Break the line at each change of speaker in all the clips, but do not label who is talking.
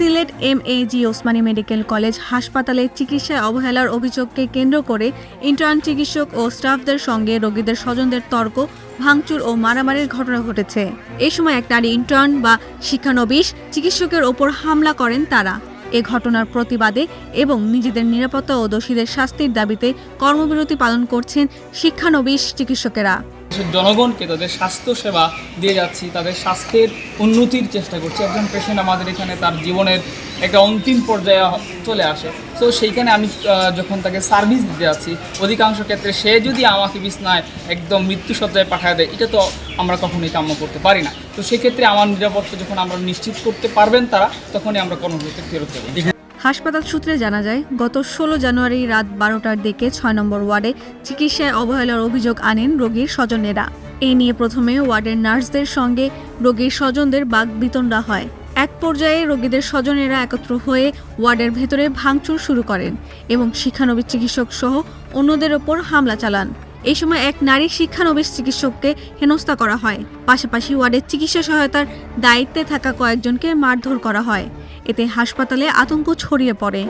M A G Osmani medical college হাসপাতালে চিকিৎসায় অবহেলার অভিযোগকে কেন্দ্র করে ইন্টার্ন চিকিৎসক ও স্টাফদের সঙ্গে রোগীদের স্বজনদের তর্ক, ভাঙচুর ও মারামারির ঘটনা ঘটেছে। এ সময় এক নারী ইন্টার্ন বা শিক্ষানবিশ চিকিৎসকের ওপর হামলা করেন তারা। এ ঘটনার প্রতিবাদে এবং নিজেদের নিরাপত্তা ও দোষীদের শাস্তির দাবিতে কর্মবিরতি পালন করছেন শিক্ষানবিশ চিকিৎসকেরা।
জনগণকে তাদের স্বাস্থ্য সেবা দিয়ে যাচ্ছি, তাদের স্বাস্থ্যের উন্নতির চেষ্টা করছি। একজন পেশেন্ট আমাদের এখানে তার জীবনের একটা অন্তিম পর্যায়ে চলে আসে। তো সেইখানে আমি যখন তাকে সার্ভিস দিতে যাচ্ছি, অধিকাংশ ক্ষেত্রে সে যদি আমাকে বিছনায় একদম মৃত্যু সজ্জায় পাঠায় দেয়, এটা তো আমরা কখনোই কাম্য করতে পারি না। তো সেক্ষেত্রে আমার নিরাপত্তা যখন আমরা নিশ্চিত করতে পারবেন তারা, তখনই আমরা কর্মসূচিতে ফেরত দেবো।
হাসপাতাল সূত্রে জানা যায়, গত ষোলো জানুয়ারি রাত বারোটার দিকে ছয় নম্বর ওয়ার্ডে চিকিৎসায় অবহেলার অভিযোগ আনেন রোগীর স্বজনেরা। এই নিয়ে প্রথমে ওয়ার্ডের নার্সদের সঙ্গে রোগীর স্বজনদের বাগ বিতণ্ডা হয়। এক পর্যায়ে রোগীদের স্বজনেরা একত্র হয়ে ওয়ার্ডের ভেতরে ভাঙচুর শুরু করেন এবং শিক্ষানবিশ চিকিৎসক সহ অন্যদের ওপর হামলা চালান। এই সময় এক নারী শিক্ষানবিশ চিকিৎসককে হেনস্থা করা হয়। পাশাপাশি ওয়ার্ডের চিকিৎসা সহায়তার দায়িত্বে থাকা কয়েকজনকে মারধর করা হয়। এতে হাসপাতালে আতঙ্ক ছড়িয়ে পড়ে।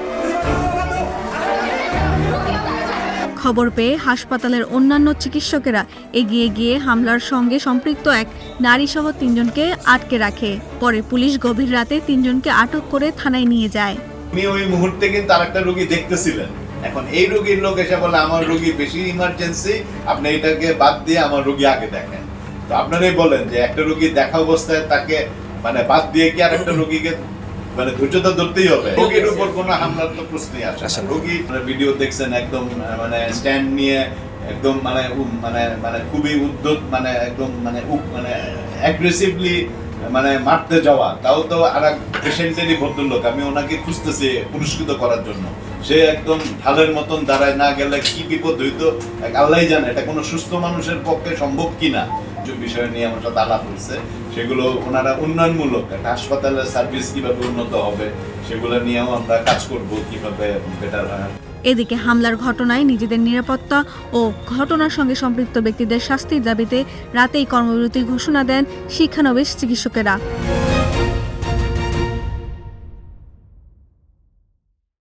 খবর পেয়ে হাসপাতালের অন্যান্য চিকিৎসকেরা এগিয়ে গিয়ে হামলার সঙ্গে সম্পৃক্ত এক নারীসহ তিনজনকে আটকে রাখে। পরে পুলিশ গভীর রাতে তিনজনকে আটক করে থানায় নিয়ে যায়।
আপনি ওই মুহূর্তে কিন্তু আরেকটা রোগী দেখতেছিলেন। এখন এই রোগীর লোক এসে বলে, আমার রোগী বেশি ইমার্জেন্সি আপনি এটাকে বাদ দিয়ে আমার রোগী আগে দেখেন। তো আপনারাই বলেন যে একটা রোগী দেখা অবস্থায় তাকে মানে বাদ দিয়ে কি আর একটা রোগীকে মানে ধরতেই হবে। রোগীর উপর কোনো হামলার তো প্রশ্নই আসে রোগী মানে ভিডিও দেখছেন একদম মানে স্ট্যান্ড নিয়ে একদম মানে মানে মানে খুবই উদ্যত মানে একদম মানে মানে অ্যাগ্রেসিভলি মানে মারতে যাওয়া তাও তো আর এক পেশেন্টেরই ভদ্রলোক। আমি ওনাকে খুঁজতেছি পুরস্কৃত করার জন্য। সে একদম ঢালের মতন দাঁড়ায় না গেলে কি বিপদ হইতো? এক আল্লাহই জানে এটা কোনো সুস্থ মানুষের পক্ষে সম্ভব কিনা? বিষয় নিয়ে আমার সাথে আলাপ সেগুলো ওনারা উন্নয়নমূলক। একটা হাসপাতালের সার্ভিস কীভাবে উন্নত হবে, সেগুলো নিয়েও আমরা কাজ করব কীভাবে বেটার হয়।
এদিকে হামলার ঘটনায় নিজেদের নিরাপত্তা ও ঘটনার সঙ্গে সম্পৃক্ত ব্যক্তিদের শাস্তির দাবিতে রাতেই কর্মবিরতি ঘোষণা দেন শিক্ষানবিশ চিকিৎসকেরা।